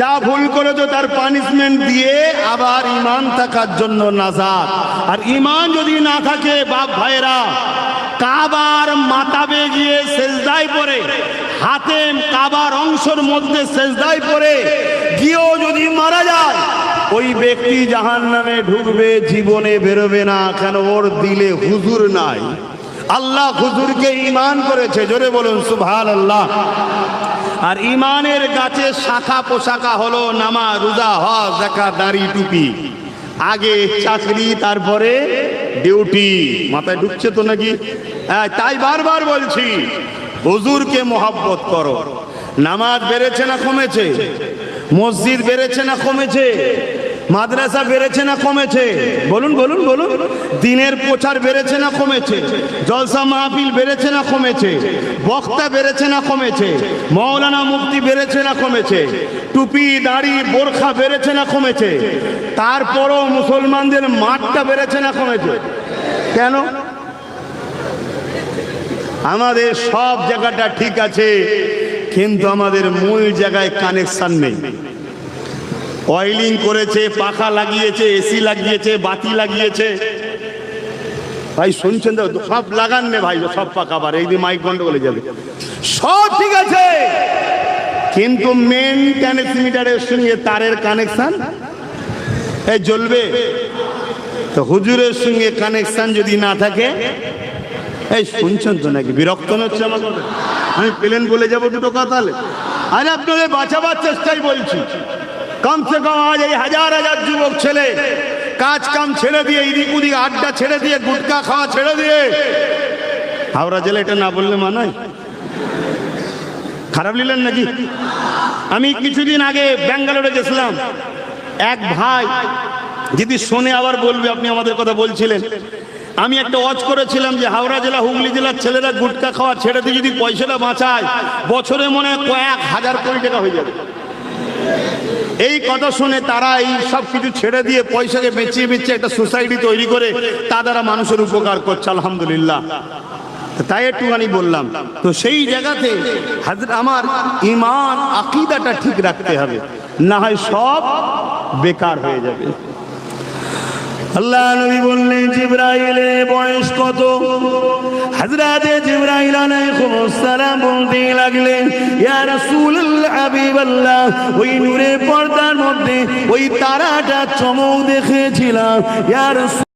যা ভুল করেছ তার পানিশমেন্ট দিয়ে আবার ইমান থাকার জন্য নাজাত। আর ইমান যদি না থাকে, বাপ ভাইরা কাবার মাতাবে গিয়ে সেজদায় পড়ে, হাতে কাবার অংশের মধ্যে সেজদায় পড়ে, গিয়েও যদি মারা যায়, ওই ব্যক্তি জাহান নামে ঢুকবে, জীবনে বেরোবে না, কেন ওর দিলে হুজুর নাই। আল্লাহ হুজুরকে ইমান করেছে, জোরে বলুন সুভান আল্লাহ আর ইমানের গাছে শাখা পোশাকা হলো নামা রোজা, হজ দেখা দাড়ি, টুপি। আগে চাকরি, তারপরে ডিউটি। মাথায় ঢুকছে তো নাকি? হ্যাঁ তাই বারবার বলছি, হুজুরকে মোহাব্বত করো। নামাজ বেড়েছে না কমেছে? মসজিদ বেড়েছে না কমেছে? মাদ্রাসা বেড়েছে না কমেছে? বলুন বলুন বলুন। দিনের প্রচার বেড়েছে না কমেছে? জলসা মাহফিল বেড়েছে না কমেছে? বক্তা বেড়েছে না কমেছে? মৌলানা মুক্তি বেড়েছে না কমেছে? টুপি, দাড়ি, বোরখা বেড়েছে না কমেছে? তারপরও মুসলমানদের মাঠটা বেড়েছে না কমেছে? কেন? আমাদের সব জায়গাটা ঠিক আছে, কিন্তু আমাদের মূল জায়গায় কানেকশন নেই। অয়েলিং করেছে, পাখা লাগিয়েছে এসি লাগিয়েছে, বাতি লাগিয়েছে। ভাই, শুনছেন তো? সব লাগান নে ভাই, সব পাকা বার এই মাইক করে যাবে। সব ঠিক আছে। কিন্তু মেন ট্রান্সমিটারের সঙ্গে তারের কানেকশন এই জ্বলবে। তো হুজুরের সঙ্গে কানেকশন যদি না থাকে, এই শুনছেন তো নাকি? বিরক্ত হচ্ছে আমার? আমি প্লেন বলে যাব দুটো কথা আরে আপনাদের বাঁচাবার চেষ্টাই বলছি। কমসে কম আজ এই হাজার হাজার যুবক ছেলে, কাজ কাম ছেড়ে দিয়ে, এদিক ওদিক আড্ডা ছেড়ে দিয়ে, গুটকা খাওয়া ছেড়ে দিয়ে। হাওড়া জেলা এটা না বললে মানায় খারাপ নিলেন নাকি? আমি কিছুদিন আগে ব্যাঙ্গালোরে গেছিলাম। এক ভাই যদি শোনে আবার বলবে, আপনি আমাদের কথা বলছিলেন। আমি একটা ওয়াচ করেছিলাম যে হাওড়া জেলা, হুগলি জেলার ছেলেরা গুটকা খাওয়া ছেড়ে দিয়ে যদি পয়সাটা বাঁচায়, বছরে মনে কয়েক হাজার কোটি টাকা হয়ে যাবে। এই কথা শুনে তারা এই সব কিছু ছেড়ে দিয়ে পয়সাকে বেঁচিয়ে বেঁচিয়ে একটা সোসাইটি তৈরি করে তা দ্বারা মানুষের উপকার করছে, আলহামদুলিল্লাহ। তাই একটুখানি বললাম। তো সেই জায়গাতে আমার ইমান আকিদাটা ঠিক রাখতে হবে। না হয় সব বেকার হয়ে যাবে। আল্লাহ নবী বললেন জিব্রাইলের বয়স কত? হযরতে জিব্রাইল আলাইহিস সালাম বলতে লাগলেন, ইয়া রাসূলুল্লাহ হাবিবাল্লাহ ওই নূরের পর্দার মধ্যে ওই তারাটা চমক দেখেছিলাম